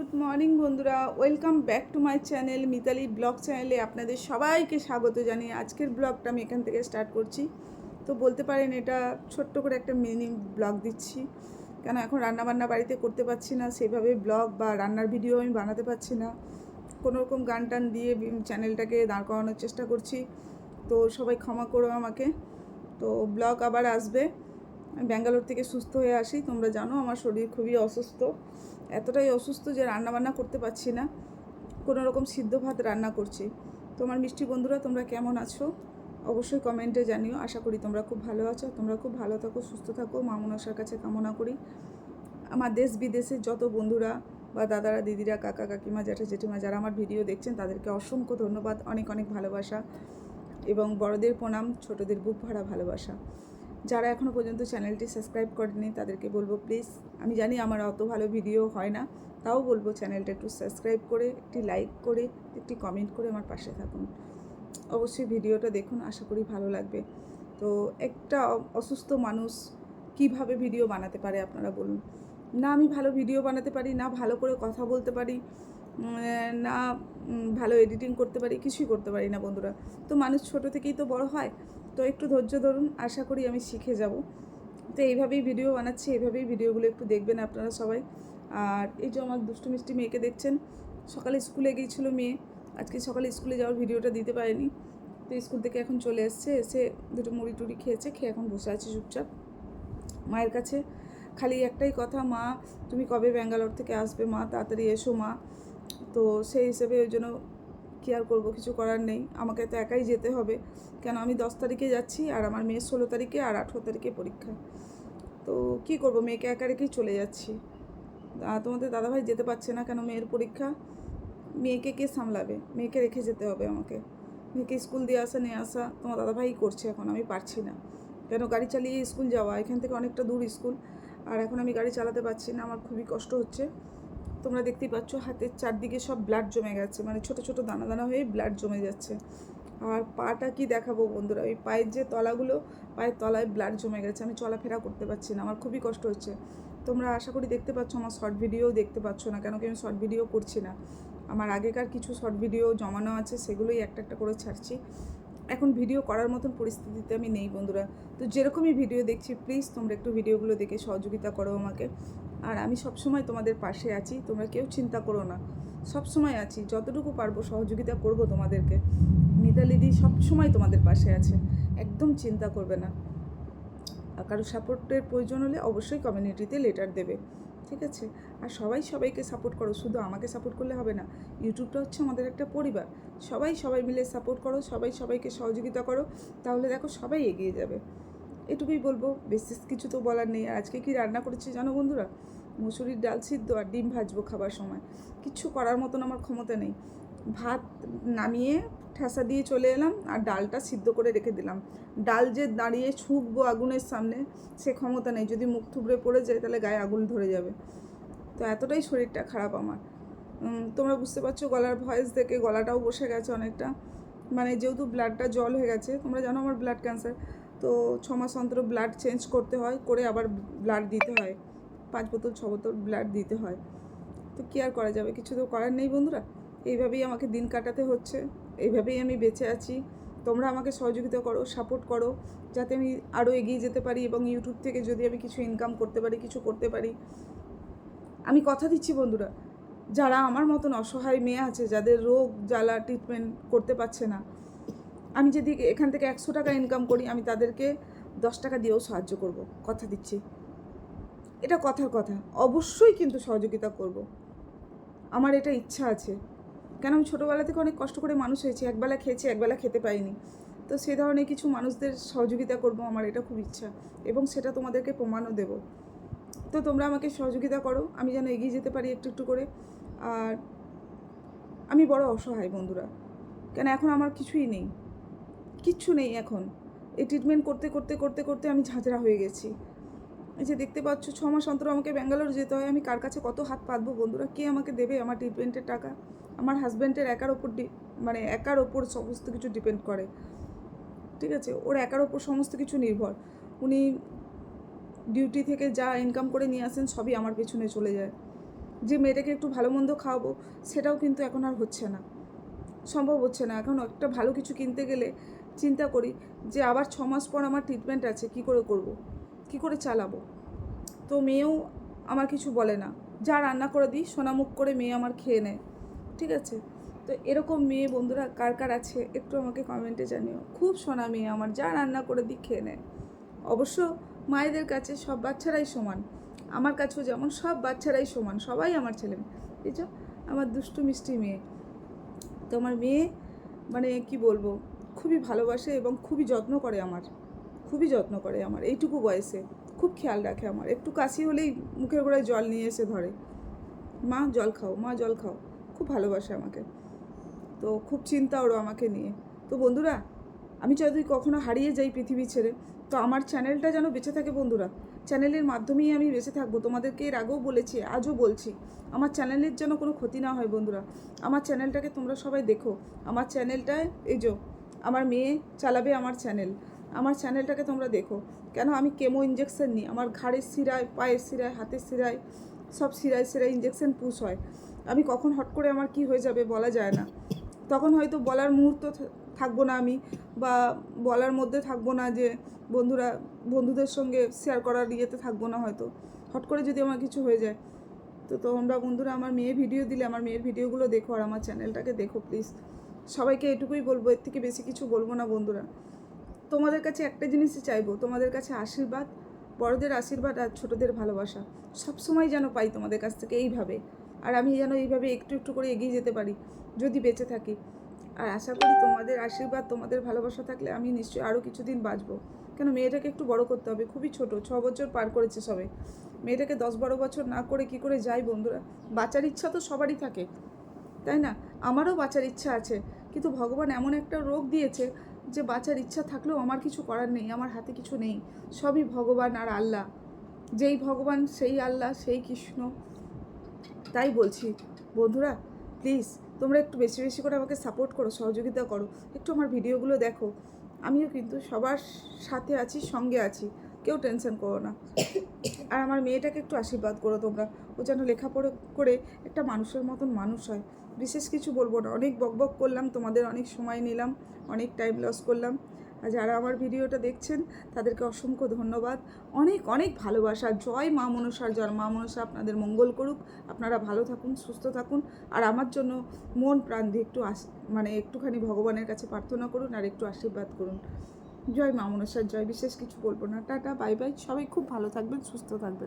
Good morning বন্ধুরা। Welcome back to my channel Mitali blog চ্যানেলে আপনাদের সবাইকে স্বাগত জানিয়ে আজকের ব্লগটা আমি এখান থেকে স্টার্ট করছি। তো বলতে পারেন, এটা ছোট্ট করে একটা মিনি ব্লগ দিচ্ছি। কেন, এখন রান্নাবান্না বাড়িতে করতে পারছি না সেইভাবে ব্লগ বা রান্নার ভিডিও আমি বানাতে পারছি না। কোনো রকম গান টান দিয়ে চ্যানেলটাকে দাঁড় করানোর চেষ্টা করছি। তো সবাই ক্ষমা করো আমাকে। তো ব্লগ আবার আসবে। আমি ব্যাঙ্গালোর থেকে সুস্থ হয়ে আসি। তোমরা জানো, আমার শরীর খুবই অসুস্থ। এতটাই অসুস্থ যে রান্না বান্না করতে পারছি না। কোনো রকম সিদ্ধ ভাত রান্না করছি। তোমার মিষ্টি বন্ধুরা, তোমরা কেমন আছো? অবশ্যই কমেন্টে জানিও। আশা করি তোমরা খুব ভালো আছো। তোমরা খুব ভালো থাকো, সুস্থ থাকো। মা মনসার কাছে কামনা করি। আমার দেশ বিদেশের যত বন্ধুরা বা দাদারা, দিদিরা, কাকা, কাকিমা, জ্যাঠা, জেঠিমা যারা আমার ভিডিও দেখছেন, তাদেরকে অসংখ্য ধন্যবাদ। অনেক অনেক ভালোবাসা এবং বড়দের প্রণাম, ছোটদের বুক ভরা ভালোবাসা। যারা এখনও পর্যন্ত চ্যানেলটি সাবস্ক্রাইব করেনি তাদেরকে বলব প্লিজ আমি জানি আমার অত ভালো ভিডিও হয় না, তাও বলব চ্যানেলটা একটু সাবস্ক্রাইব করে, একটি লাইক করে, একটি কমেন্ট করে আমার পাশে থাকুন। অবশ্যই ভিডিওটা দেখুন, আশা করি ভালো লাগবে। তো একটা অসুস্থ মানুষ কীভাবে ভিডিও বানাতে পারে আপনারা বলুন। না আমি ভালো ভিডিও বানাতে পারি, না ভালো করে কথা বলতে পারি না ভালো এডিটিং করতে পারি, কিছুই করতে পারি না বন্ধুরা। তো মানুষ ছোট থেকেই তো বড় হয় তো একটু ধৈর্য ধরুন, আশা করি আমি শিখে যাব। তো এইভাবেই ভিডিও বানাচ্ছি, এইভাবেই ভিডিওগুলো একটু দেখবেন আপনারা সবাই। আর এই যে আমার দুষ্টু মিষ্টি মেয়েকে দেখছেন, সকালে স্কুলে গিয়েছিল মেয়ে, আজকে সকালে স্কুলে যাওয়ার ভিডিওটা দিতে পারেনি। তো স্কুল থেকে এখন চলে এসছে, এসে দুটো মুড়ি টুড়ি খেয়েছে, খেয়ে এখন বসে আছে চুপচাপ। মায়ের কাছে খালি একটাই কথা, মা, তুমি কবে ব্যাঙ্গালোর থেকে আসবে? মা, তাড়াতাড়ি এসো, মা। তো সেই হিসেবে ওই জন্য কি আর করব, কিছু করার নেই। আমাকে তো একাই যেতে হবে। কেন? আমি দশ তারিখে যাচ্ছি আর আমার মেয়ের ষোলো তারিখে আর আঠেরো তারিখে পরীক্ষা। তো কি করব? মেয়েকে একা রেখেই চলে যাচ্ছি। তোমাদের দাদাভাই যেতে পারছে না কেন মেয়ের পরীক্ষা? মেয়েকে কে সামলাবে? মেয়েকে রেখে যেতে হবে আমাকে। মেয়েকে স্কুল দিয়ে আসা, নিয়ে আসা তোমার দাদাভাই করছে এখন, আমি পারছি না। কেন? গাড়ি চালিয়ে স্কুল যাওয়া, এখান থেকে অনেকটা দূর স্কুল। আর এখন আমি গাড়ি চালাতে পারছি না, আমার খুবই কষ্ট হচ্ছে। তোমরা দেখতেই পাচ্ছ হাতের চারদিকে সব ব্লাড জমে গেছে। মানে ছোট ছোট দানা দানা হয়ে ব্লাড জমে যাচ্ছে। আর পাটা কি দেখাবো বন্ধুরা? ওই পায়ের যে তলাগুলো, পায়ের তলায় ব্লাড জমে গেছে। আমি চলাফেরা করতে পারছি না। আমার খুবই কষ্ট হচ্ছে। তোমরা আশা করি দেখতে পাচ্ছ, আমার শর্ট ভিডিও দেখতে পাচ্ছ না। কেন কি আমি শর্ট ভিডিও করছি না। আমার আগেকার কিছু শর্ট ভিডিও জমানো আছে, সেগুলোই একটা একটা করে ছাড়ছি। এখন ভিডিও করার মতন পরিস্থিতিতে আমি নেই বন্ধুরা। তো যেরকমই ভিডিও দেখছি প্লিজ তোমরা একটু ভিডিওগুলো দেখে সহযোগিতা করো আমাকে। আর আমি সবসময় তোমাদের পাশে আছি, তোমরা কেউ চিন্তা করো না। সবসময় আছি, যতটুকু পারব সহযোগিতা করব তোমাদেরকে। মিতালিদি সবসময় তোমাদের পাশে আছে, একদম চিন্তা করবে না। কারও সাপোর্টের প্রয়োজন হলে অবশ্যই কমিউনিটিতে লেটার দেবে। ঠিক আছে? আর সবাই সবাইকে সাপোর্ট করো। শুধু আমাকে সাপোর্ট করলে হবে না ইউটিউবটা হচ্ছে আমাদের একটা পরিবার। সবাই সবাই মিলে সাপোর্ট করো, সবাই সবাইকে সহযোগিতা করো, তাহলে দেখো সবাই এগিয়ে যাবে। এটুকুই বলব বিশেষ কিছু তো বলার নেই। আজকে কি রান্না করেছি জানো বন্ধুরা? মুসুরির ডাল সিদ্ধ আর ডিম ভাজবো খাবার সময়। কিচ্ছু করার মতন আমার ক্ষমতা নেই। ভাত নামিয়ে ঠেসা দিয়ে চলে এলাম আর ডালটা সিদ্ধ করে রেখে দিলাম। ডাল যে দাঁড়িয়ে ছুঁকবো আগুনের সামনে, সে ক্ষমতা নেই। যদি মুখ থুবড়ে পড়ে যায়, তাহলে গায়ে আগুন ধরে যাবে। তো এতটাই শরীরটা খারাপ আমার। তোমরা বুঝতে পারছ গলার ভয়েস দেখে গলাটাও বসে গেছে অনেকটা। মানে যেহেতু ব্লাডটা জল হয়ে গেছে, তোমরা জানো আমার ব্লাড ক্যান্সার। তো ছ মাস অন্তর ব্লাড চেঞ্জ করতে হয়, করে আবার ব্লাড দিতে হয়। পাঁচ বোতল, ছ বোতল ব্লাড দিতে হয়। তো কী আর করা যাবে? কিছু তো করার নেই বন্ধুরা। এইভাবেই আমাকে দিন কাটাতে হচ্ছে। এইভাবেই আমি বেঁচে আছি। তোমরা আমাকে সহযোগিতা করো সাপোর্ট করো, যাতে আমি আরও এগিয়ে যেতে পারি এবং ইউটিউব থেকে যদি আমি কিছু ইনকাম করতে পারি, কিছু করতে পারি। আমি কথা দিচ্ছি বন্ধুরা, যারা আমার মতন অসহায় মেয়ে আছে, যাদের রোগ, জ্বালা ট্রিটমেন্ট করতে পারছে না, আমি যদি এখান থেকে একশো টাকা ইনকাম করি, আমি তাদেরকে দশ টাকা দিয়েও সাহায্য করব। কথা দিচ্ছি। এটা কথার কথা। অবশ্যই কিন্তু সহযোগিতা করব। আমার এটা ইচ্ছা আছে। কেন আমি ছোটোবেলা থেকে অনেক কষ্ট করে মানুষ হয়েছি, একবেলা খেয়েছি, একবেলা খেতে পাইনি। তো সে ধরনের কিছু মানুষদের সহযোগিতা করব আমার এটা খুব ইচ্ছা এবং সেটা তোমাদেরকে প্রমাণও দেবো। তো তোমরা আমাকে সহযোগিতা করো, আমি যেন এগিয়ে যেতে পারি একটু একটু করে। আর আমি বড় অসহায় বন্ধুরা, কেন এখন আমার কিছুই নেই, কিচ্ছু নেই এখন। এই ট্রিটমেন্ট করতে করতে করতে করতে আমি ঝাঁঝরা হয়ে গেছি। যে দেখতে পাচ্ছ, ছ মাস অন্তর আমাকে ব্যাঙ্গালোর যেতে হয়। আমি কার কাছে কত হাত পাতবো বন্ধুরা? কে আমাকে দেবে আমার ট্রিটমেন্টের টাকা? আমার হাজব্যান্ডের একার ওপর মানে একার ওপর সমস্ত কিছু ডিপেন্ড করে। ঠিক আছে? ওর একার ওপর সমস্ত কিছু নির্ভর। উনি ডিউটি থেকে যা ইনকাম করে নিয়ে আসেন সবই আমার পেছনে চলে যায়। যে মেয়েটাকে একটু ভালো মন্দ খাওয়াবো, সেটাও কিন্তু এখন আর হচ্ছে না। সম্ভব হচ্ছে না। এখন একটা ভালো কিছু কিনতে গেলে চিন্তা করি যে আবার ছ মাস পর আমার ট্রিটমেন্ট আছে, কি করে করব? কি করে চালাবো? তো মেয়েও আমার কিছু বলে না। যা রান্না করে দিই, সোনামুখ করে মেয়ে আমার খেয়ে নেয়। ঠিক আছে? তো এরকম মেয়ে বন্ধুরা কার কার আছে একটু আমাকে কমেন্টে জানিও। খুব সোনা মেয়ে আমার, যা রান্না করে দিই খেয়ে নেয়। অবশ্য মায়েদের কাছে সব বাচ্চারাই সমান। আমার কাছেও যেমন সব বাচ্চারাই সমান, সবাই আমার ছেলে এই যে আমার দুষ্টু মিষ্টি মেয়ে। তো আমার মেয়ে মানে কি বলব, খুবই ভালোবাসে এবং খুবই যত্ন করে আমার। খুবই যত্ন করে আমার, এইটুকু বয়সে। খুব খেয়াল রাখে আমার। একটু কাশি হলেই মুখের গোড়ায় জল নিয়ে এসে ধরে। মা, জল খাও, মা, জল খাও। খুব ভালোবাসে আমাকে। তো খুব চিন্তা ওরও আমাকে নিয়ে। তো বন্ধুরা, আমি যদি কখনো হারিয়ে যাই পৃথিবী ছেড়ে। তো আমার চ্যানেলটা যেন বেঁচে থাকে বন্ধুরা। চ্যানেলের মাধ্যমেই আমি বেঁচে থাকব। তোমাদেরকে এর আগেও বলেছি, আজও বলছি, আমার চ্যানেলের যেন কোনো ক্ষতি না হয় বন্ধুরা। আমার চ্যানেলটাকে তোমরা সবাই দেখো। আমার চ্যানেলটায় যে, আমার মেয়ে চালাবে আমার চ্যানেল। আমার চ্যানেলটাকে তোমরা দেখো। কেন? আমি কেমো ইঞ্জেকশন নিই। আমার ঘাড়ের শিরায়, পায়ের শিরায়, হাতের শিরায়, সব শিরায় শিরায় ইঞ্জেকশন পুষ হয়। আমি কখন হট করে আমার কি হয়ে যাবে বলা যায় না। তখন হয়তো বলার মুহূর্ত থাকব না আমি বা বলার মধ্যে থাকব না যে বন্ধুরা, বন্ধুদের সঙ্গে শেয়ার করার ইয়েতে থাকব না হয়তো। হট করে যদি আমার কিছু হয়ে যায়। তো তোমরা বন্ধুরা, আমার মেয়ে ভিডিও দিলে, আমার মেয়ের ভিডিওগুলো দেখো আর আমার চ্যানেলটাকে দেখো প্লিজ সবাইকে এটুকুই বলব, এর থেকে বেশি কিছু বলব না বন্ধুরা। তোমাদের কাছে একটা জিনিসই চাইব, তোমাদের কাছে আশীর্বাদ, বড়দের আশীর্বাদ আর ছোটদের ভালোবাসা। সব সময় যেন পাই তোমাদের কাছ থেকে এইভাবে। আর আমি যেন এইভাবে একটু একটু করে এগিয়ে যেতে পারি, যদি বেঁচে থাকি। আর আশা করি তোমাদের আশীর্বাদ, তোমাদের ভালোবাসা থাকলে আমি নিশ্চয়ই আরও কিছুদিন বাঁচবো। কেন, মেয়েটাকে একটু বড় করতে হবে, খুবই ছোট, ছ বছর পার করেছে সবে। মেয়েটাকে দশ বারো বছর না করে কি করে যাই বন্ধুরা? বাঁচার ইচ্ছা তো সবারই থাকে, তাই না? আমারও বাঁচার ইচ্ছা আছে, কিন্তু ভগবান এমন একটা রোগ দিয়েছে যে বাঁচার ইচ্ছা থাকলেও আমার কিছু করার নেই, আমার হাতে কিছু নেই। সবই ভগবান আর আল্লাহ। যেই ভগবান, সেই আল্লাহ, সেই কৃষ্ণ। তাই বলছি। বন্ধুরা প্লিজ তোমরা একটু বেশি বেশি করে আমাকে সাপোর্ট করো, সহযোগিতা করো। একটু আমার ভিডিওগুলো দেখো। আমিও কিন্তু সবার সাথে আছি, সঙ্গে আছি। কেউ টেনশন করো না। আর আমার মেয়েটাকে একটু আশীর্বাদ করো তোমরা। ও যেন লেখাপড়া করে একটা মানুষের মতন মানুষ হয়। বিশেষ কিছু বলব না। অনেক বকবক করলাম, তোমাদের অনেক সময় নিলাম, অনেক টাইম লস করলাম। আর যারা আমার ভিডিওটা দেখছেন, তাদেরকে অসংখ্য ধন্যবাদ। অনেক অনেক ভালোবাসা। জয় মা মনসার জয়। মা মনসা আপনাদের মঙ্গল করুক। আপনারা ভালো থাকুন, সুস্থ থাকুন। আর আমার জন্য মন প্রাণ দিয়ে একটু আস মানে একটুখানি ভগবানের কাছে প্রার্থনা করুন আর একটু আশীর্বাদ করুন। জয় মা মনসার জয়, বিশেষ কিছু বলব না। Ta ta, bye bye. সবাই খুব ভালো থাকবেন, সুস্থ থাকবেন।